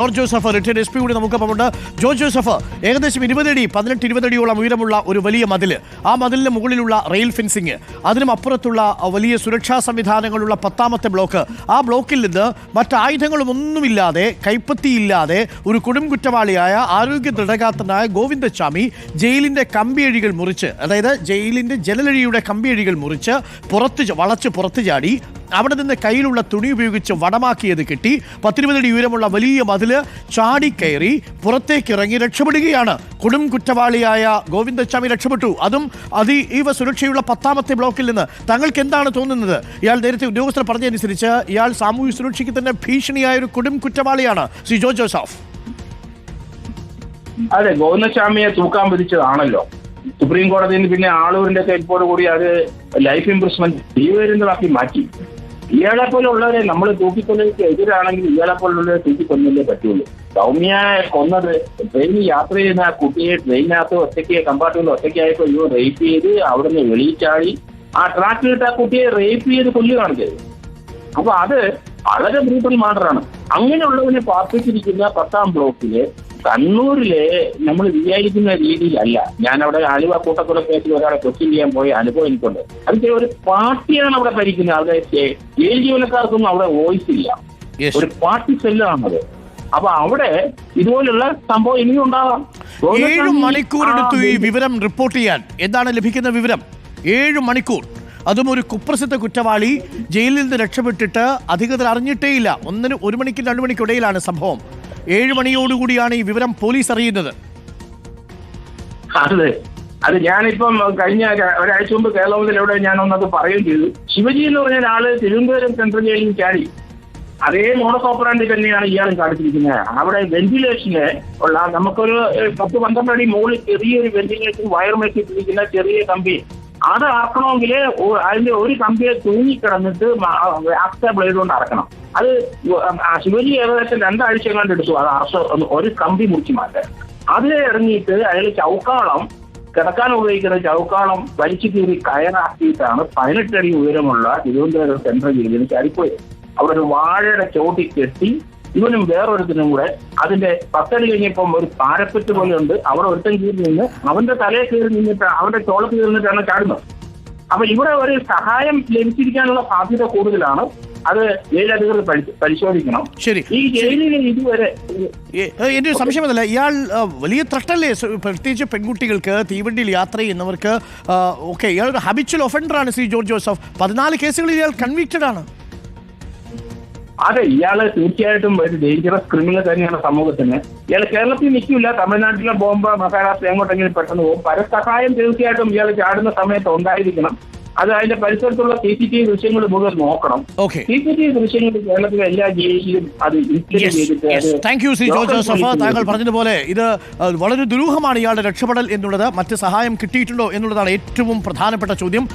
George Joseph retired S P കൂടി നമുക്കൊപ്പമുണ്ട് George Joseph ഏകദേശം ഇരുപതടി പതിനെട്ട് ഇരുപതടിയോളം ഉയരമുള്ള ഒരു വലിയ മതിൽ ആ മതിലിന് മുകളിലുള്ള റെയിൽ ഫെൻസിങ് അതിനും അപ്പുറത്തുള്ള വലിയ സുരക്ഷാ സംവിധാനങ്ങളുള്ള പത്താമത്തെ ബ്ലോക്ക് ആ ബ്ലോക്കിൽ നിന്ന് മറ്റായുധങ്ങളും ഒന്നുമില്ലാതെ കൈപ്പത്തിയില്ലാതെ ഒരു കൊടും കുറ്റവാളിയായ ആരോഗ്യ ദൃഢഗാത്രനായ ഗോവിന്ദസ്വാമി ജയിലിന്റെ കമ്പിയഴികൾ മുറിച്ച് അതായത് ജയിലിന്റെ ജനലഴിയുടെ കമ്പിയഴികൾ മുറിച്ച് പുറത്ത് വളച്ച് പുറത്ത് ചാടി അവിടെ നിന്ന് കയ്യിലുള്ള തുണി ഉപയോഗിച്ച് വടമാക്കിയത് കിട്ടി പത്തിരുപതടി ഉയരമുള്ള വലിയ മതിൽ കയറി പുറത്തേക്ക് ഇറങ്ങി രക്ഷപ്പെടുകയാണ്. കൊടും കുറ്റവാളിയായ ഗോവിന്ദസ്വാമി രക്ഷപ്പെട്ടു. അതും അതീവ സുരക്ഷയുള്ള പത്താമത്തെ ബ്ലോക്കിൽ നിന്ന്. തങ്ങൾക്ക് എന്താണ് തോന്നുന്നത്? ഇയാൾ നേരത്തെ ഉദ്യോഗസ്ഥർ പറഞ്ഞതനുസരിച്ച് ഇയാൾ സാമൂഹ്യ സുരക്ഷയ്ക്ക് തന്നെ ഭീഷണിയായ ഒരു കൊടും കുറ്റവാളിയാണ്. സിജോ ജോസഫ്. അതെ ഗോവിന്ദസ്വാമിയെ തൂക്കാൻ വിധിച്ചതാണല്ലോ. സുപ്രീം കോടതിയിൽ പിന്നെ ആളൂരിന്റെ തീർപ്പോട് കൂടി അത് ലൈഫ് ഇംപ്രൂവ്മെന്റ് ജീവരുന്നതാക്കി മാറ്റി. ഇയാളെ പോലുള്ളവരെ നമ്മൾ തൂക്കിക്കൊല്ലയ്ക്ക് എതിരാണെങ്കിൽ ഇയാളെ പോലുള്ളവരെ തൂക്കിക്കൊന്നല്ലേ പറ്റുള്ളൂ. സൗമ്യ കൊന്നത് ട്രെയിനിൽ യാത്ര ചെയ്യുന്ന ആ കുട്ടിയെ ട്രെയിനകത്ത് ഒറ്റയ്ക്ക് കമ്പാർട്ട്മെന്റ് ഒറ്റയ്ക്കായപ്പോ ഇവ റേപ്പ് ചെയ്ത് അവിടുന്ന് വെളിയിച്ചാടി ആ ട്രാക്കിലിട്ട് ആ കുട്ടിയെ റേപ്പ് ചെയ്ത് കൊല്ലുകയാണ് ചെയ്തത്. അപ്പൊ അത് വളരെ ബ്രൂട്ടൽ മാർഡറാണ് അങ്ങനെയുള്ളവനെ പാർപ്പിച്ചിരിക്കുന്ന പത്താം ബ്ലോക്കിൽ കണ്ണൂരിലെ നമ്മൾ വിചാരിക്കുന്ന രീതിയിലല്ല. ഞാൻ അവിടെ ആലുവ കൂട്ടക്കൊല കേസിൽ ഒരാളെ ക്വസ്റ്റ്യൻ ചെയ്യാൻ പോയ അനുഭവം എനിക്കുണ്ട്. അതിന്റെ ഒരു പാർട്ടിയാണ് അവിടെ ഭരിക്കുന്നത് അവിടെ ജയിൽ ജീവനക്കാർക്കൊന്നും അവിടെ വോയിസ് ഇല്ല. ഒരു പാർട്ടി സെല്ലാണത് അപ്പൊ അവിടെ ഇതുപോലുള്ള സംഭവം ഇനിയും ഉണ്ടാവാം. ഏഴ് മണിക്കൂർ എടുത്തു ഈ വിവരം റിപ്പോർട്ട് ചെയ്യാൻ. എന്താണ് ലഭിക്കുന്ന വിവരം? ഏഴ് മണിക്കൂർ. അതും ഒരു കുപ്രസിദ്ധ കുറ്റവാളി ജയിലിൽ നിന്ന് രക്ഷപ്പെട്ടിട്ട് അധികൃതർ അറിഞ്ഞിട്ടേയില്ല ഒന്നിന് ഒരു മണിക്കും രണ്ടു മണിക്കിടയിലാണ് സംഭവം. ഏഴ് മണിയോടുകൂടിയാണ് ഈ വിവരം പോലീസ് അറിയുന്നത്. അതെ. അത് ഞാനിപ്പം കഴിഞ്ഞ ഒരാഴ്ച മുമ്പ് കേരളത്തിൽ എവിടെ ഞാൻ ഒന്നത് പറയുകയും ചെയ്തു. ശിവജി എന്ന് പറഞ്ഞ ഒരാൾ തിരുവനന്തപുരം സെൻട്രൽ ജയിലിൽ ചാടി. അതേ മോഡസ് ഓപ്പറാണ്ടി തന്നെയാണ് ഇയാളും കാണിച്ചിരിക്കുന്നത്. അവിടെ വെന്റിലേഷന് ഉള്ള നമുക്കൊരു പത്ത് പന്ത്രണ്ട് അടി മുകളിൽ ചെറിയൊരു വെന്റിലേഷൻ വയർ വെച്ചിട്ടിരിക്കുന്ന ചെറിയ കമ്പി അത് അറക്കണമെങ്കിൽ അതിന്റെ ഒരു കമ്പിയെ തൂങ്ങിക്കിടന്നിട്ട് ആക്സ ബ്ലേഡ് കൊണ്ട് അറക്കണം. അത് ശിവജി ഏകദേശം രണ്ടാഴ്ച കണ്ട് എടുത്തു അത് അറച്ച ഒരു കമ്പി മുറിച്ച് മാറ്റാൻ. അതിൽ ഇറങ്ങിയിട്ട് അയാൾ ചൗക്കാളം കിടക്കാൻ ഉപയോഗിക്കുന്ന ചൗക്കാളം വലിച്ചു കീറി കയറാക്കിയിട്ടാണ് പതിനെട്ടടി ഉയരമുള്ള തിരുവനന്തപുരം സെൻട്രൽ ജയിലിൽ ചാടിപ്പോയത്. അവിടെ ഒരു വാഴയുടെ ചോട്ടി കെട്ടി ഇവനും വേറൊരുത്തിനും കൂടെ അതിന്റെ പത്തടി കഴിഞ്ഞപ്പം ഒരു പാരപ്പറ്റ് പോലെ ഉണ്ട് അവിടെ ഒരുത്തൻ കീറി നിന്ന് അവന്റെ തലയിൽ കയറി നിന്നിട്ട് അവന്റെ ചോളത്തിൽ നിന്നിട്ടാണ് ചാടുന്നത്. അപ്പൊ ഇവിടെ ഒരു സഹായം ലഭിച്ചിരിക്കാനുള്ള സാധ്യത കൂടുതലാണ്. അത് ജയിലധികൃതർ പരി- പരിശോധിക്കണം. ശരി. ഈ ജയിലിൽ ഇതുവരെ എന്റെ സംശയമല്ല ഇയാൾ വലിയ ത്രട്ടല്ലേ പ്രത്യേകിച്ച് പെൺകുട്ടികൾക്ക് തീവണ്ടിയിൽ യാത്ര ചെയ്യുന്നവർക്ക് ഓക്കെ ഇയാൾ ഒരു ഹബിച്വൽ ആണ് ശ്രീ ജോർജ് ജോസഫ്. പതിനാല് കേസുകളിൽ ഇയാൾ കൺവിക്റ്റഡ് ആണ്. അതെ ഇയാൾ തീർച്ചയായിട്ടും ഒരു ഡേഞ്ചറസ് ക്രിമിനൽ തന്നെയാണ് സമൂഹത്തിന് ഇയാൾ കേരളത്തിൽ നിൽക്കില്ല തമിഴ്നാട്ടിലെ ബോംബ് മഹാരാഷ്ട്ര എങ്ങോട്ടെങ്കിലും പെട്ടെന്ന് പോകും. പരസഹായം തീർച്ചയായിട്ടും ഇയാൾ ചാടുന്ന സമയത്ത് ഉണ്ടായിരിക്കണം. അത് അതിന്റെ പരിസരത്തുള്ള സി സി ടി വി ദൃശ്യങ്ങൾ മുഴുവൻ നോക്കണം. സി സി ടി വി ദൃശ്യങ്ങൾ കേരളത്തിലെ എല്ലാ ജില്ലയിലും അത് thank you Shri George Joseph താങ്കൾ പറഞ്ഞതുപോലെ ഇത് വളരെ ദുരൂഹമാണ് ഇയാളുടെ രക്ഷപ്പെടൽ എന്നുള്ളത്. മറ്റ് സഹായം കിട്ടിയിട്ടുണ്ടോ എന്നുള്ളതാണ് ഏറ്റവും പ്രധാനപ്പെട്ട ചോദ്യം.